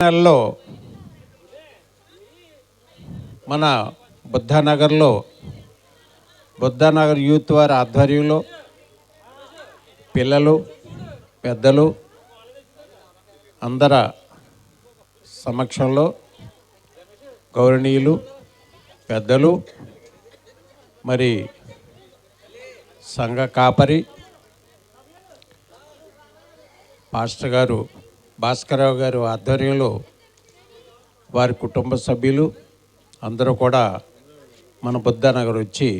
నెలలో మన బుద్ధానగర్లో బుద్ధానగర్ యూత్ వారి ఆధ్వర్యంలో పిల్లలు పెద్దలు అందర సమక్షంలో గౌరవనీయులు పెద్దలు మరి సంఘ కాపరి పాస్టర్ గారు భాస్కరరావు గారు ఆధ్వర్యంలో వారి కుటుంబ సభ్యులు అందరూ కూడా మన బుద్ధానగర్ వచ్చి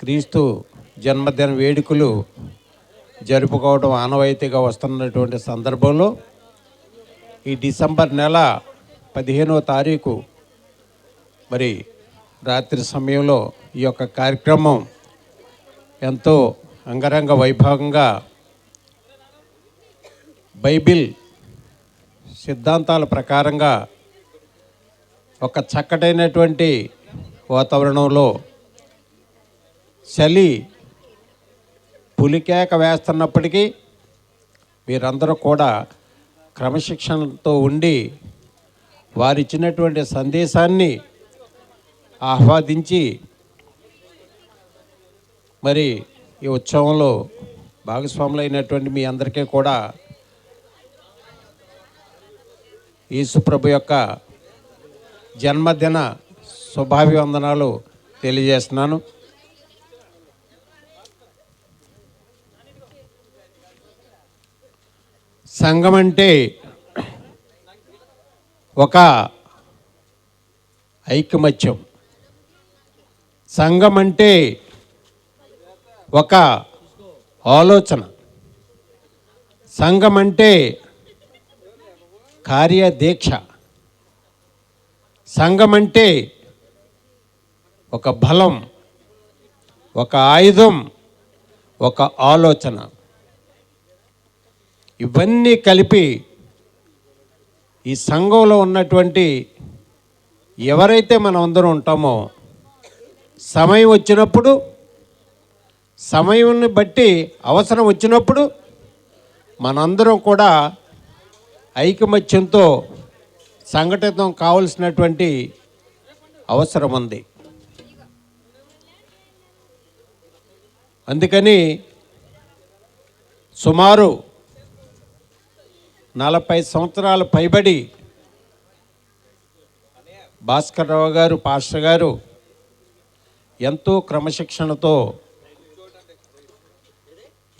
క్రీస్తు జన్మదిన వేడుకలు జరుపుకోవడం ఆనవాయితీగా వస్తున్నటువంటి సందర్భంలో ఈ డిసెంబర్ నెల పదిహేనవ తారీఖు మరి రాత్రి సమయంలో ఈ యొక్క కార్యక్రమం ఎంతో అంగరంగ వైభవంగా బైబిల్ సిద్ధాంతాల ప్రకారంగా ఒక చక్కటైనటువంటి వాతావరణంలో చలి పులికేక వేస్తున్నప్పటికీ వీరందరూ కూడా క్రమశిక్షణతో ఉండి వారిచ్చినటువంటి సందేశాన్ని ఆహ్వాదించి మరి ఈ ఉత్సవంలో భాగస్వాములైనటువంటి మీ అందరికీ కూడా యేసుప్రభు యొక్క జన్మదిన శుభాభివందనాలు తెలియజేస్తున్నాను. సంఘం అంటే ఒక ఐకమత్యం. సంఘం అంటే ఒక ఆలోచన. సంఘం అంటే కార్యదీక్ష. సంఘం అంటే ఒక బలం ఒక ఆయుధం ఒక ఆలోచన. ఇవన్నీ కలిపి ఈ సంఘంలో ఉన్నటువంటి ఎవరైతే మనం అందరం ఉంటామో సమయం వచ్చినప్పుడు సమయాన్ని బట్టి అవసరం వచ్చినప్పుడు మనందరం కూడా ఐకమత్యంతో సంఘటితం కావలసినటువంటి అవసరం ఉంది. అందుకని సుమారు నలభై సంవత్సరాలు పైబడి భాస్కర్రావు గారు పాస్టర్ గారు ఎంతో క్రమశిక్షణతో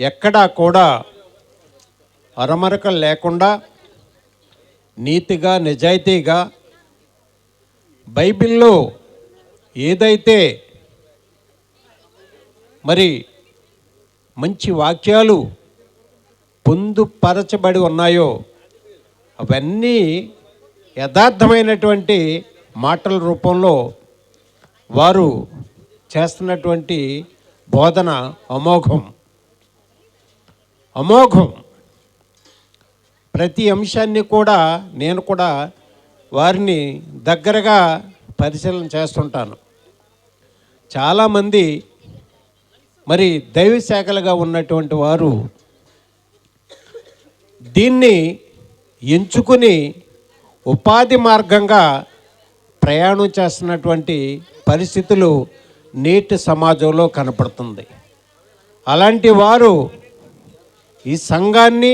ఎక్కడా కూడా అరమరకలు లేకుండా నీతిగా నిజాయితీగా బైబిల్లో ఏదైతే మరి మంచి వాక్యాలు పొందుపరచబడి ఉన్నాయో అవన్నీ యథార్థమైనటువంటి మాటల రూపంలో వారు చేస్తున్నటువంటి బోధన అమోఘం. అమోఘం. ప్రతి అంశాన్ని కూడా నేను కూడా వారిని దగ్గరగా పరిశీలన చేస్తుంటాను. చాలామంది మరి దైవ శాఖలుగా ఉన్నటువంటి వారు దీన్ని ఎంచుకుని ఉపాధి మార్గంగా ప్రయాణం చేస్తున్నటువంటి పరిస్థితులు నేటి సమాజంలో కనపడుతుంది. అలాంటి వారు ఈ సంఘాన్ని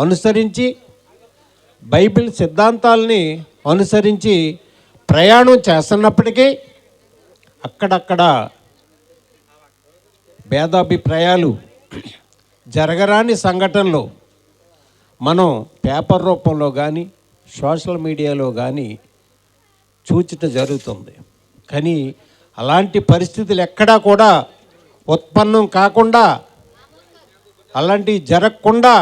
అనుసరించి బైబిల్ సిద్ధాంతాలని అనుసరించి ప్రయాణం చేస్తున్నప్పటికీ అక్కడక్కడ భేదాభిప్రాయాలు జరగరాని సంఘటనలు మనం పేపర్ రూపంలో కానీ సోషల్ మీడియాలో కానీ చూచుట జరుగుతుంది. కానీ అలాంటి పరిస్థితులు ఎక్కడా కూడా ఉత్పన్నం కాకుండా అలాంటివి జరగకుండా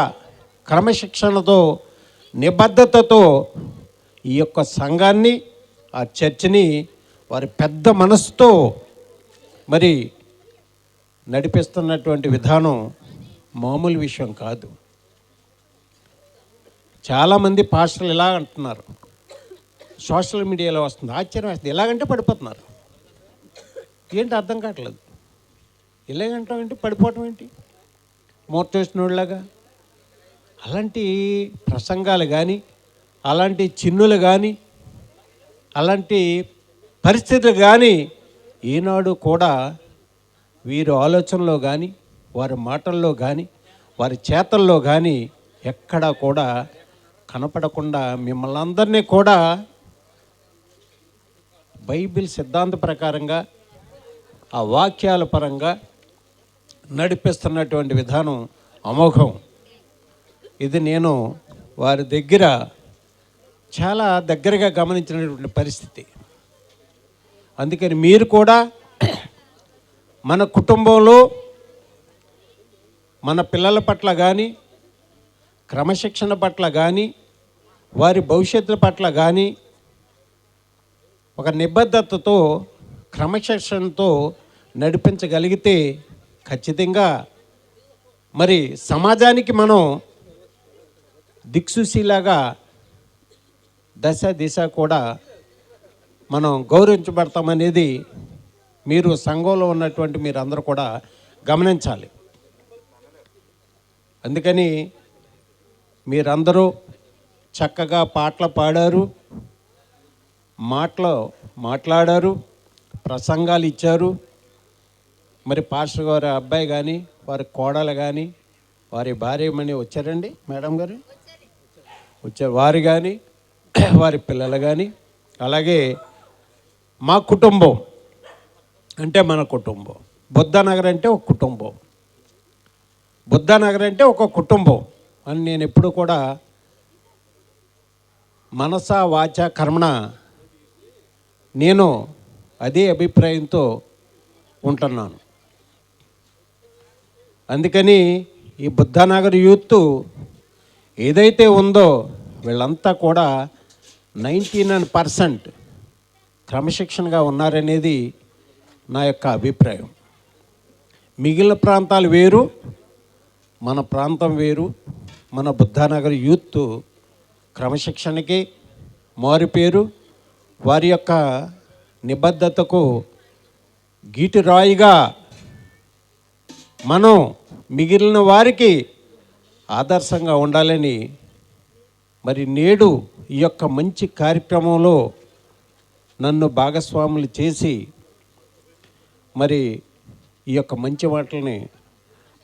క్రమశిక్షణతో నిబద్ధతతో ఈ యొక్క సంఘాన్ని ఆ చర్చిని వారి పెద్ద మనసుతో మరి నడిపిస్తున్నటువంటి విధానం మామూలు విషయం కాదు. చాలామంది పాస్టర్లు ఇలా అంటున్నారు. సోషల్ మీడియాలో వస్తుంది. ఆశ్చర్యం వేస్తుంది. ఎలాగంటే పడిపోతున్నారు. ఏంటి అర్థం కావట్లేదు. ఇలాగంటాం ఏంటి? పడిపోవటం ఏంటి? వాళ్ళలాగా అలాంటి ప్రసంగాలు కానీ అలాంటి చిన్నులు కానీ అలాంటి పరిస్థితులు కానీ ఈనాడు కూడా వీరి ఆలోచనలో కానీ వారి మాటల్లో కానీ వారి చేతల్లో కానీ ఎక్కడా కూడా కనపడకుండా మిమ్మల్ని అందరినీ కూడా బైబిల్ సిద్ధాంత ప్రకారంగా ఆ వాక్యాల పరంగా నడిపిస్తున్నటువంటి విధానం అమోఘం. ఇది నేను వారి దగ్గర చాలా దగ్గరగా గమనించినటువంటి పరిస్థితి. అందుకని మీరు కూడా మన కుటుంబంలో మన పిల్లల పట్ల కానీ క్రమశిక్షణ పట్ల కానీ వారి భవిష్యత్తు పట్ల కానీ ఒక నిబద్ధతతో క్రమశిక్షణతో నడిపించగలిగితే ఖచ్చితంగా మరి సమాజానికి మనం దిక్సూసిలాగా దశ దిశ కూడా మనం గౌరవించబడతామనేది మీరు సంఘంలో ఉన్నటువంటి మీరందరూ కూడా గమనించాలి. అందుకని మీరందరూ చక్కగా పాటలు పాడారు మాటలు మాట్లాడారు ప్రసంగాలు ఇచ్చారు. మరి పాస్టర్ గారి అబ్బాయి కానీ వారి కోడలు కానీ వారి భార్యమణి వచ్చారండి మేడం గారు? వచ్చారు వారు కానీ వారి పిల్లలు కానీ అలాగే మా కుటుంబం అంటే మన కుటుంబం. బుద్ధనగర్ అంటే ఒక కుటుంబం. బుద్ధనగర్ అంటే ఒక కుటుంబం అని నేను ఎప్పుడు కూడా మనస వాచ కర్మణ నేను అదే అభిప్రాయంతో ఉంటున్నాను. అందుకని ఈ బుద్ధనగర్ యూత్ ఏదైతే ఉందో వీళ్ళంతా కూడా నైంటీ నైన్ పర్సెంట్ క్రమశిక్షణగా ఉన్నారనేది నా యొక్క అభిప్రాయం. మిగిలిన ప్రాంతాలు వేరు మన ప్రాంతం వేరు మన బుద్ధానగర్ యూత్ క్రమశిక్షణకి మారిపేరు వారి యొక్క నిబద్ధతకు గీటురాయిగా మనం మిగిలిన వారికి ఆదర్శంగా ఉండాలని మరి నేడు ఈ యొక్క మంచి కార్యక్రమంలో నన్ను భాగస్వాములు చేసి మరి ఈ యొక్క మంచి మాటల్ని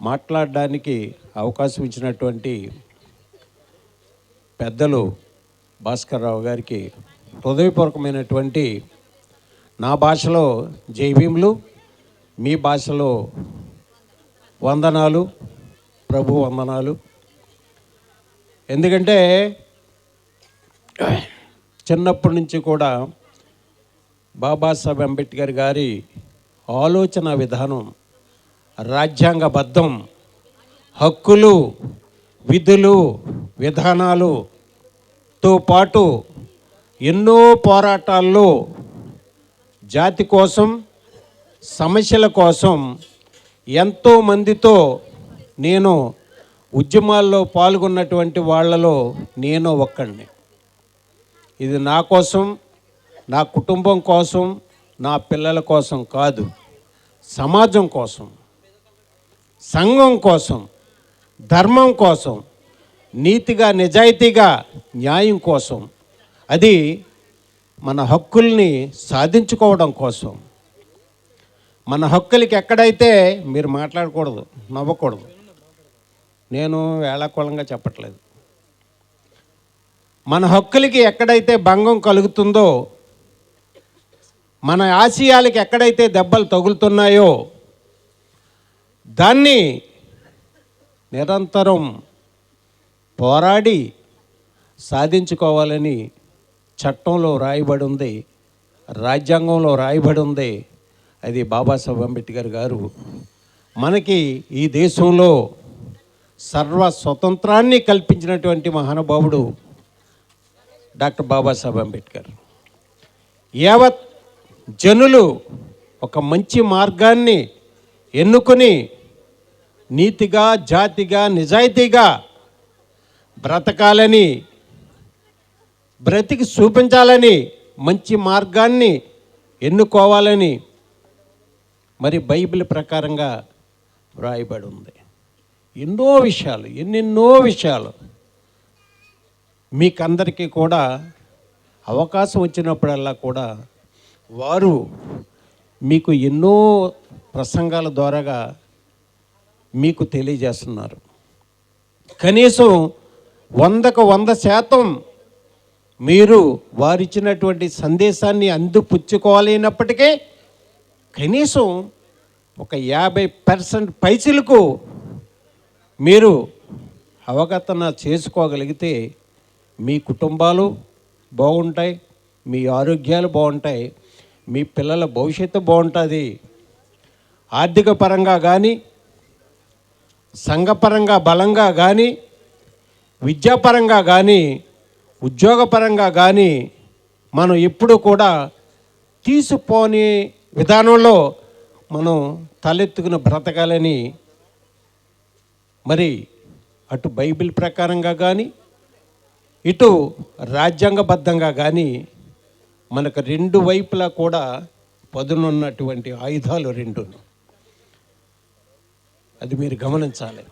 మాట్లాడడానికి అవకాశం ఇచ్చినటువంటి పెద్దలు భాస్కర్రావు గారికి హృదయపూర్వకమైనటువంటి నా భాషలో జైభీములు మీ భాషలో వందనాలు ప్రభు వందనాలు. ఎందుకంటే చిన్నప్పటి నుంచి కూడా బాబాసాహెబ్ అంబేద్కర్ గారి ఆలోచన విధానం రాజ్యాంగబద్ధం హక్కులు విధులు విధానాలుతో పాటు ఎన్నో పోరాటాల్లో జాతి కోసం సమస్యల కోసం ఎంతో మందితో నేను ఉద్యమాల్లో పాల్గొన్నటువంటి వాళ్ళలో నేను ఒక్కడిని. ఇది నా కోసం నా కుటుంబం కోసం నా పిల్లల కోసం కాదు సమాజం కోసం సంఘం కోసం ధర్మం కోసం నీతిగా నిజాయితీగా న్యాయం కోసం. అది మన హక్కుల్ని సాధించుకోవడం కోసం. మన హక్కులకి ఎక్కడైతే మీరు మాట్లాడకూడదు నవ్వకూడదు నేను వేళాకోళంగా చెప్పట్లేదు. మన హక్కులకి ఎక్కడైతే భంగం కలుగుతుందో మన ఆశయాలకి ఎక్కడైతే దెబ్బలు తగులుతున్నాయో దాన్ని నిరంతరం పోరాడి సాధించుకోవాలని చట్టంలో రాయబడి ఉంది రాజ్యాంగంలో రాయబడి ఉంది అది బాబాసాహెబ్ అంబేద్కర్ గారు. మనకి ఈ దేశంలో సర్వ స్వతంత్రాన్ని కల్పించినటువంటి మహానుభావుడు డాక్టర్ బాబాసాహెబ్ అంబేద్కర్. యావత్ జనులు ఒక మంచి మార్గాన్ని ఎన్నుకొని నీతిగా జాతిగా నిజాయితీగా బ్రతకాలని బ్రతికి చూపించాలని మంచి మార్గాన్ని ఎన్నుకోవాలని మరి బైబిల్ ప్రకారంగా వ్రాయబడి ఉంది. ఎన్నో విషయాలు ఎన్నెన్నో విషయాలు మీకందరికీ కూడా అవకాశం వచ్చినప్పుడల్లా కూడా వారు మీకు ఎన్నో ప్రసంగాల ద్వారాగా మీకు తెలియజేస్తున్నారు. కనీసం వందకు వంద శాతం మీరు వారిచ్చినటువంటి సందేశాన్ని అందిపుచ్చుకోలేనప్పటికీ కనీసం ఒక యాభై పర్సెంట్ పైసలకు మీరు అవగతన చేసుకోగలిగితే మీ కుటుంబాలు బాగుంటాయి మీ ఆరోగ్యాలు బాగుంటాయి మీ పిల్లల భవిష్యత్తు బాగుంటుంది. ఆర్థిక పరంగా కానీ సంఘపరంగా బలంగా కానీ విద్యాపరంగా కానీ ఉద్యోగపరంగా కానీ మనం ఎప్పుడు కూడా తీసిపోని విధానంలో మనం తలెత్తుకుని బ్రతకాలని మరి అటు బైబిల్ ప్రకారంగా కానీ ఇటు రాజ్యాంగబద్ధంగా కానీ మనకు రెండు వైపులా కూడా పదునున్నటువంటి ఆయుధాలు రెండు అది మీరు గమనించాలి.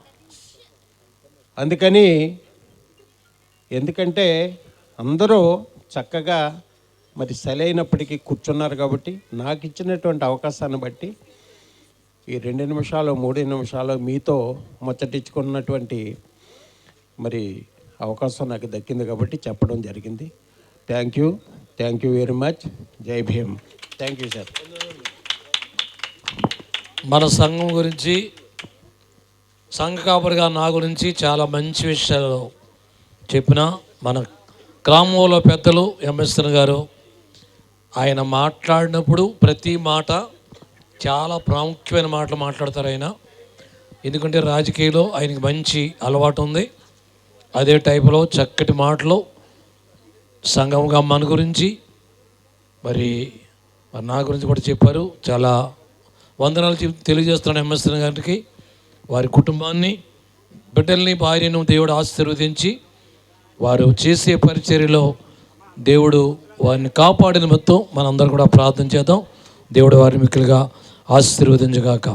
అందుకని ఎందుకంటే అందరూ చక్కగా మరి సెలైనప్పటికీ కూర్చున్నారు కాబట్టి నాకు ఇచ్చినటువంటి అవకాశాన్ని బట్టి ఈ రెండు నిమిషాలు మూడు నిమిషాలు మీతో ముచ్చటించుకున్నటువంటి మరి అవకాశం నాకు దక్కింది కాబట్టి చెప్పడం జరిగింది. Thank you thank you very much Jai Bhim thank you sir మన సంఘం గురించి సంఘ కాపరిగా నా గురించి చాలా మంచి విషయాలు చెప్పిన మన గ్రామంలో పెద్దలు ఎంఎస్ఎన్ గారు. ఆయన మాట్లాడినప్పుడు ప్రతి మాట చాలా ప్రాముఖ్యమైన మాటలు మాట్లాడతారు ఆయన. ఎందుకంటే రాజకీయాల్లో ఆయనకి మంచి అలవాటు ఉంది. అదే టైపులో చక్కటి మాటలు సంఘంగా మన గురించి మరి మరి నా గురించి కూడా చెప్పారు. చాలా వందనాలు తెలియజేస్తున్నాను ఎంఎస్ఎన్ గారికి. వారి కుటుంబాన్ని బిడ్డల్ని భార్యను దేవుడు ఆశీర్వదించి వారు చేసే పరిచర్యలో దేవుడు వారిని కాపాడిన మొత్తం మనందరం కూడా ప్రార్థన చేద్దాం. దేవుడు వారిని మిక్కులుగా ఆశీర్వదించగాక.